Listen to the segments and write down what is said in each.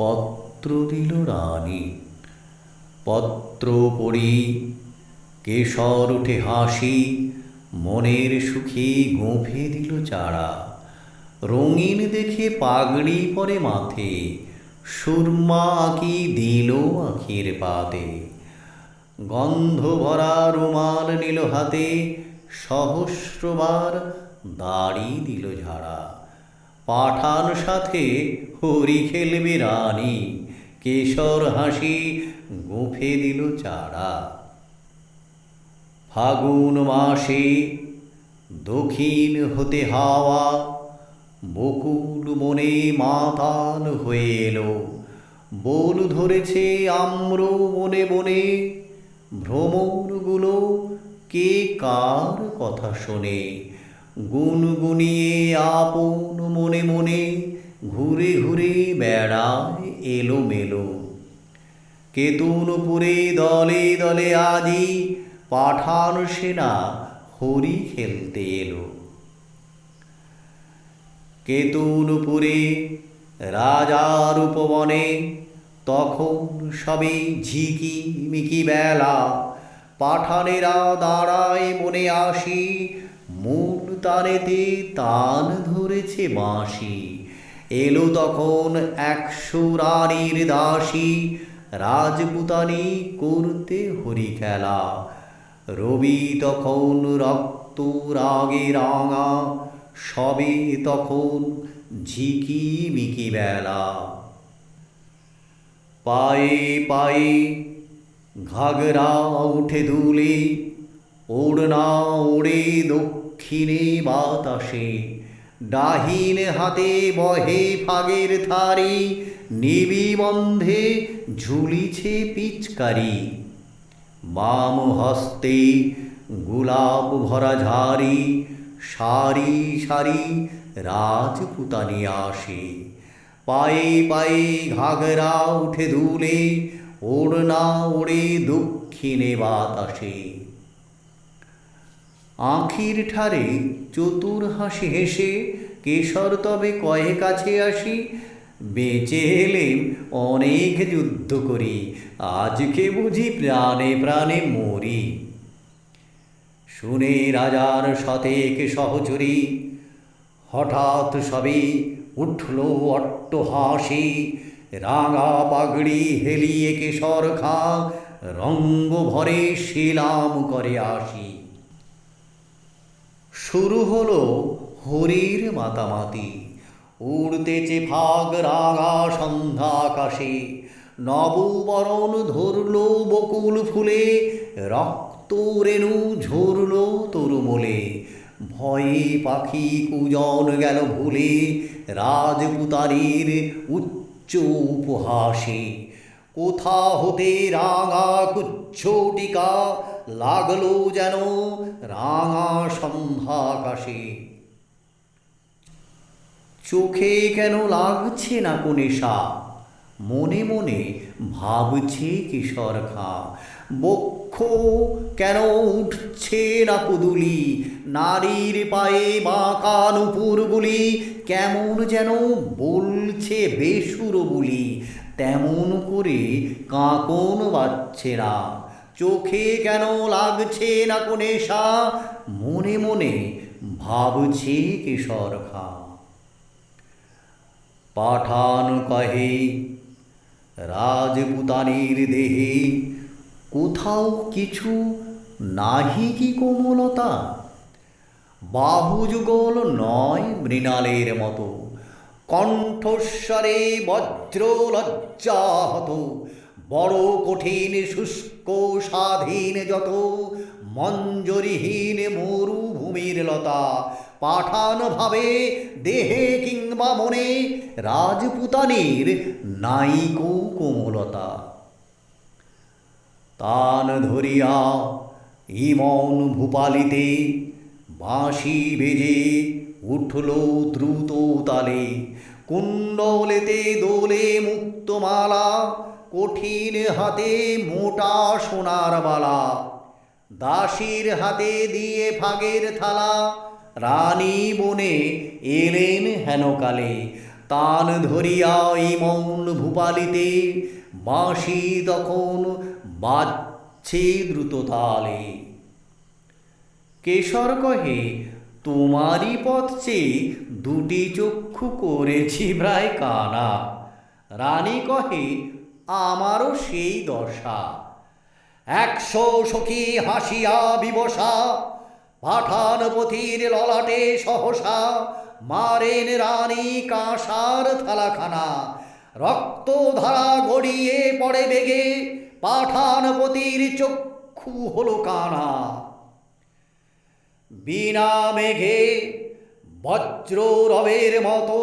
পত্র দিল রানী। পত্র পড়ি কেশর উঠে হাসি, মনের সুখে গোঁফে দিল চারা রঙিন দেখে পাগড়ি পরে মাথে, সুরমা আঁকি দিল আখির পাতে। গন্ধ ভরা রুমাল নিল হাতে, সহস্রবার দাড়ি দিল ঝাড়া। পাঠান সাথে হরি খেলবে রানী। কেশর হাসি গোফে দিল চারা। ফাগুন মাসে দক্ষিণ হতে হাওয়া, বকুল মনে মাতাল হয়ে এলো। বোল ধরেছে আম্র বনে বনে ভ্রমণগুলো কে কার কথা শোনে। গুনগুনিয়ে আপন মনে মনে ঘুরে ঘুরে বেড়ায় এলো মেলো কেতুনপুরে দলে দলে আজি পাঠান সেনা হরি খেলতে এলো। কেতুনপুরে রাজার উপবনে তখন সবে ঝিকি মিকি বেলা, পাঠানেরা দাঁড়ায় মনে আসি মূল তারেতে তান ধরেছে বাঁশি। এলো তখন একশো রানীর দাসী, রাজপুতানি করতে হরি খেলা। রবি তখন রক্ত রাগে রাঙা, সবে তখন ঝিকি মিকি বেলা। পায়ে পায়ে ঘাগরা উঠে দুলে ওড়না ওড়ে দক্ষিণে বাতাসে, ডাহিন হাতে বহে ফাগের থারি নিবি বন্ধে ঝুলিছে পিচকারি। বাম হস্তে গুলাব ভরা ঝাড়ি, সারি সারি রাজপুতানি আসে। পায়ে পায়ে ঘাগরা উঠে দুলে, ওড়না ওড়ে দক্ষিণে বাতাসে। আখির ঠারে চতুর হাসি হেসে, কেশর তবে কয়ে কাছে আসি, বেঁচে এলে অনেক যুদ্ধ করি, আজকে বুঝি প্রাণে প্রাণে মরি। শুনে রাজার শতেক সহচরী, হঠাৎ সবে উঠল অট্ট হাসি, রাঙা পাগড়ি হেলিয়ে কেশর খা, রঙ্গ ভরে শিলাম করে আসি। শুরু হলো হরির মাতামাতি। উড়তেছে ফাগ রাঙা সন্ধ্যা আকাশে নববরণ ধরল বকুল ফুলে, রক্ত রেণু ঝরল তরুমলে। ভয়ে পাখি কুজন গেল ভুলে, রাজপুতারির উচ্চ উপহাসে। কোথা হতে রাঙা কুচ্ছটিকা লাগল যেন রাঙা সন্ধ্যাকাশে চোখে কেন লাগছে না কোনেশা মনে মনে ভাবছে কিশোর খা। বক্ষ কেন উঠছে না কুদুলি নারীর পায়ে বাঁকা নুপুরগুলি কেমন যেন বলছে বেসুর বুলি। তেমন করে কাঁকন না চোখে কেন লাগছে না কোনেশা মনে মনে ভাবছে কিশোর খা। পাঠান কহে, রাজপুতানির দেহে কোথাও কিছু নাহি কি কোমলতা? বাহুযুগল নয় মৃণালের মতো, কণ্ঠস্বরে বজ্র লজ্জাহত বড় কঠিন, শুষ্ক, স্বাধীন, যত মঞ্জরিহীন মরুভূমির লতা পাঠান ভাবে দেহে কিংবা মনে রাজপুতানির নাইকো কোমলতা। তান ধরিয়া ইমন ভূপালিতে বাঁশি বেজে উঠল দ্রুত তালে, কুণ্ডলেতে দোলে মুক্তমালা কঠিন হাতে মোটা সোনার বালা। দাসীর হাতে দিয়ে ফাগের থালা। রানী বনে এলেন হেনকালে। তান ধরিয়া ইমন ভূপালিতে বাঁশি তখন বাজছে দ্রুত তালে কেশর কহে, তোমারই পথ চেয়ে দুটি চক্ষু করেছি প্রায় কানা। রানী কহে আমারও সেই দশা। একশো সখী হাসিয়া বিবসা পাঠান পথির ললাটে সহসা, মারেন রানী কাঁসার থালাখানা। রক্ত ধারা গড়িয়ে পড়ে বেগে, পাঠান পতির চক্ষু হলো কানা। বিনা মেঘে বজ্র রবের মতো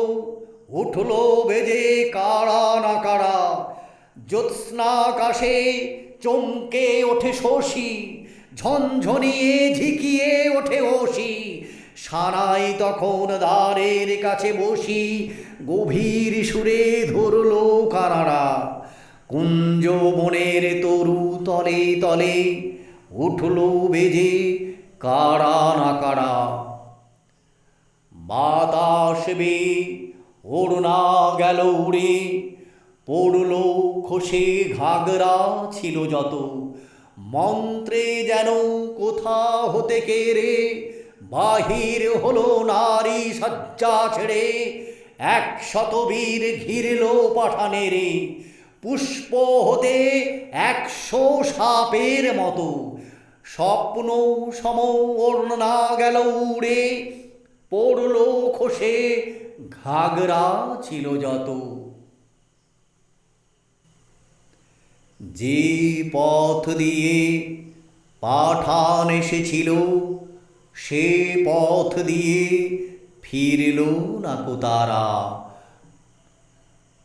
উঠল বেজে কাড়া না কাড়া জ্যোৎস্নাকাশে চমকে ওঠে শশী, ঝনঝনিয়ে ঝিকিয়ে ওঠে ওসি সানাই তখন দ্বারের কাছে বসি, গভীর সুরে ধরল কানারা কুঞ্জ বনের তরু তলে তলে উঠল বেজে কাড়া না কাড়া বাতাস বে ওড়না গেল উড়ে পড়ল খসে ঘাগরা ছিল যত। মন্ত্রে যেন কোথা হতে কেড়ে বাহির হলো নারী সজ্জা ছেড়ে এক শতবীর ঘিরল পাঠানেরে পুষ্প হতে একশো সাপের মতো। স্বপ্ন সম ওড়না গেল উড়ে, পড়ল খসে ঘাগরা ছিল যত। যে পথ দিয়ে পাঠান এসেছিল, সে পথ দিয়ে ফিরল না তারা।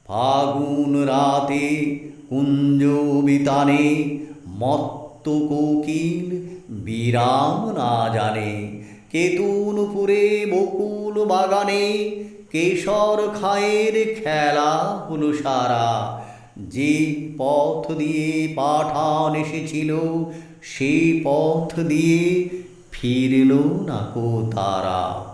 ফাগুন রাতে কুঞ্জ বিতানে মত্ত কোকিল বিরাম না জানে। কেতুনপুরে বকুল বাগানে কেশর খায়ের খেলা হলো সারা। যে পথ দিয়ে পাঠান এসেছিল সেই পথ দিয়ে ফিরল না কো তারা।